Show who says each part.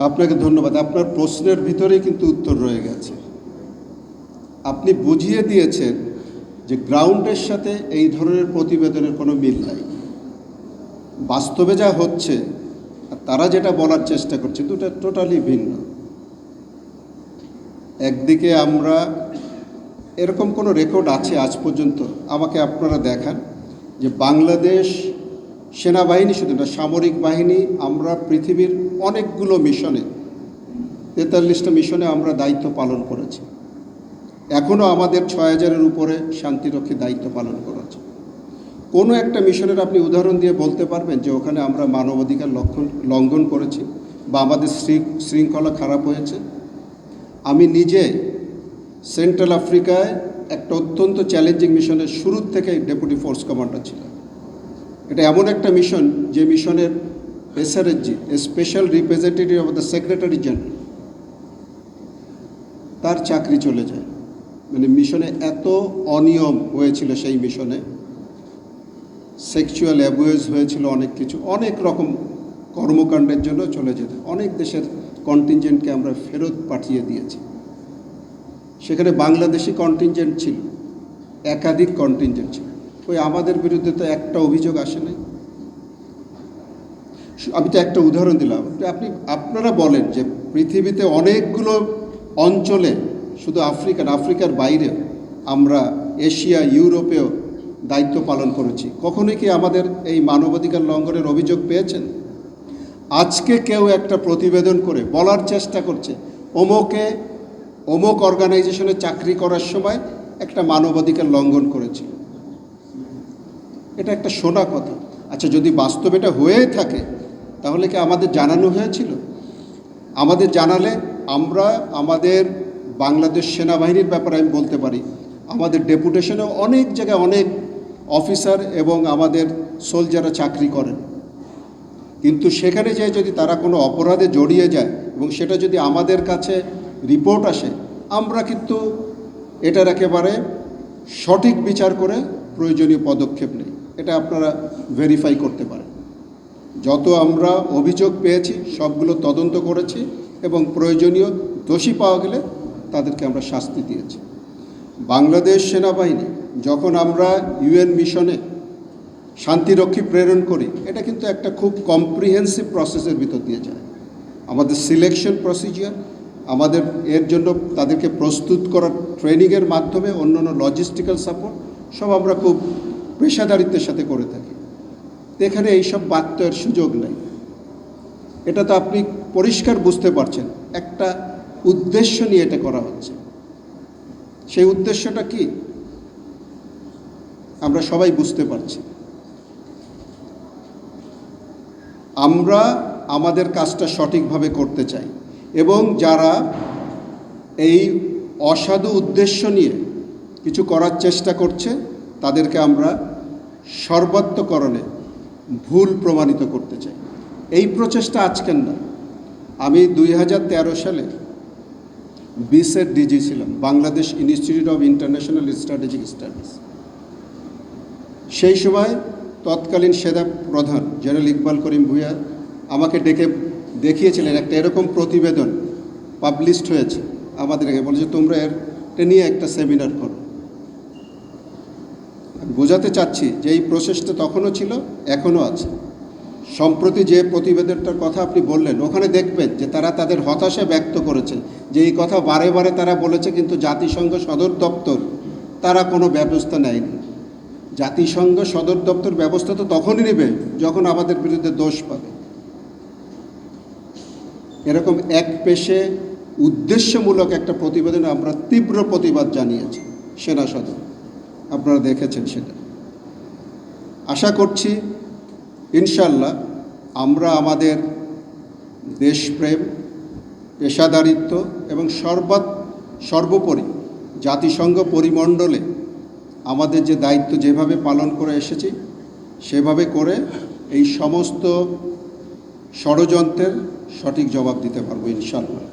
Speaker 1: আপনাকে ধন্যবাদ। আপনার প্রশ্নের ভিতরেই কিন্তু উত্তর রয়ে গেছে। আপনি বুঝিয়ে দিয়েছেন যে গ্রাউন্ডের সাথে এই ধরনের প্রতিবেদনের কোনো মিল নাই। বাস্তবে যা হচ্ছে, আর তারা যেটা বলার চেষ্টা করছে, দুটা টোটালি ভিন্ন। একদিকে আমরা, এরকম কোনো রেকর্ড আছে আজ পর্যন্ত? আমাকে আপনারা দেখান যে বাংলাদেশ সেনাবাহিনী, শুধু না, সামরিক বাহিনী, আমরা পৃথিবীর অনেকগুলো মিশনে, তেতাল্লিশটা মিশনে আমরা দায়িত্ব পালন করেছি। এখনও আমাদের ছয় হাজারের উপরে শান্তিরক্ষী দায়িত্ব পালন করেছে। কোনো একটা মিশনের আপনি উদাহরণ দিয়ে বলতে পারবেন যে ওখানে আমরা মানবাধিকার লক্ষণ, লঙ্ঘন করেছি বা আমাদের শৃঙ্খলা খারাপ হয়েছে। আমি নিজে সেন্ট্রাল আফ্রিকায় একটা অত্যন্ত চ্যালেঞ্জিং মিশনের শুরুর থেকে ডেপুটি ফোর্স কমান্ডার ছিলাম। এটা এমন একটা মিশন যে মিশনের SRSG special representative of the secretary general তার চাকরি চলে যায়। মানে মিশনে এত অনিয়ম হয়েছিল সেই মিশনে সেক্সুয়াল অ্যাবুয়েজ হয়েছিল অনেক কিছু, অনেক রকম কর্মকাণ্ডের জন্য চলে যেত। অনেক দেশের কন্টিনজেন্টকে আমরা ফেরত পাঠিয়ে দিয়েছি। সেখানে বাংলাদেশি কন্টিনজেন্ট ছিল, একাধিক কন্টিনজেন্ট ছিল। ওই আমাদের বিরুদ্ধে তো একটা অভিযোগ আসে নাই। আমি তো একটা উদাহরণ দিলাম। আপনি, আপনারা বলেন যে পৃথিবীতে অনেকগুলো অঞ্চলে, শুধু আফ্রিকান আফ্রিকার বাইরে আমরা এশিয়া, ইউরোপেও দায়িত্ব পালন করেছি। কখনোই কি আমাদের এই মানবাধিকার লঙ্ঘনের অভিযোগ পেয়েছেন? আজকে কেউ একটা প্রতিবেদন করে বলার চেষ্টা করছে অমোকে অমুক অর্গানাইজেশনে চাকরি করার সময় একটা মানবাধিকার লঙ্ঘন করেছিল। এটা একটা শোনা কথা। আচ্ছা যদি বাস্তবে এটা হয়ে থাকে, তাহলে কি আমাদের জানানো হয়েছিল? আমাদের জানালে আমরা আমাদের বাংলাদেশ সেনাবাহিনীর ব্যাপারে আমি বলতে পারি। আমাদের ডেপুটেশনে অনেক জায়গায় অনেক অফিসার এবং আমাদের সোলজাররা চাকরি করেন। কিন্তু সেখানে যে যদি তারা কোনো অপরাধে জড়িয়ে যায় এবং সেটা যদি আমাদের কাছে রিপোর্ট আসে, আমরা কিন্তু এটার একেবারে সঠিক বিচার করে প্রয়োজনীয় পদক্ষেপ নেই। এটা আপনারা ভেরিফাই করতে পারেন। যত আমরা অভিযোগ পেয়েছি, সবগুলো তদন্ত করেছি এবং প্রয়োজনীয় দোষী পাওয়া গেলে তাদেরকে আমরা শাস্তি দিয়েছি। বাংলাদেশ সেনাবাহিনী যখন আমরা ইউএন মিশনে শান্তিরক্ষী প্রেরণ করি, এটা কিন্তু একটা খুব কম্প্রিহেন্সিভ প্রসেসের ভিতর দিয়ে যায়। আমাদের সিলেকশন প্রসিজিয়ার আমাদের এর জন্য তাদেরকে প্রস্তুত করার ট্রেনিংয়ের মাধ্যমে অন্যান্য লজিস্টিক্যাল সাপোর্ট সব আমরা খুব পেশাদারিত্বের সাথে করে থাকি। এখানে এইসব বাত্যয়ের সুযোগ নেই। এটা তো আপনি পরিষ্কার বুঝতে পারছেন, একটা উদ্দেশ্য নিয়ে এটা করা হচ্ছে। সেই উদ্দেশ্যটা কি? আমরা সবাই বুঝতে পারছি। আমরা আমাদের কাজটা সঠিকভাবে করতে চাই এবং যারা এই অসাধু উদ্দেশ্য নিয়ে কিছু করার চেষ্টা করছে, তাদেরকে আমরা সর্বাত্মকরণে ভুল প্রমাণিত করতে চাই। এই প্রচেষ্টা আজকের না। আমি দুই হাজার তেরো সালে বিসের ডিজি ছিলাম, Bangladesh institute of international strategic studies. সেই সময় তৎকালীন সেনা প্রধান জেনারেল ইকবাল করিম ভূঁইয়া আমাকে ডেকে দেখিয়েছিলেন, একটা এরকম প্রতিবেদন পাবলিশড হয়েছে আমাদের বলেছে, তোমরা এর নিয়ে একটা সেমিনার করো। বোঝাতে চাচ্ছি যে এই প্রসেসটা তখনও ছিল, এখনও আছে। সম্প্রতি যে প্রতিবেদনটার কথা আপনি বললেন, ওখানে দেখবেন যে তারা তাদের হতাশা ব্যক্ত করেছে যে এই কথা বারে বারে তারা বলেছে, কিন্তু জাতিসংঘ সদর দপ্তর, তারা কোনো ব্যবস্থা নেয়নি। জাতিসংঘ সদর দপ্তর ব্যবস্থা তো তখনই নেবে যখন আমাদের বিরুদ্ধে দোষ পাবে। এরকম এক পেশে উদ্দেশ্যমূলক একটা প্রতিবেদনে আমরা তীব্র প্রতিবাদ জানিয়েছি, সেনা সদর। আপনারা দেখেছেন সেটা। আশা করছি ইনশাল্লাহ আমরা আমাদের দেশপ্রেম, পেশাদারিত্ব এবং সর্বাত, সর্বোপরি জাতিসংঘ পরিমণ্ডলে আমাদের যে দায়িত্ব যেভাবে পালন করে এসেছি, সেভাবে করে এই সমস্ত ষড়যন্ত্রের সঠিক জবাব দিতে পারব ইনশাল্লাহ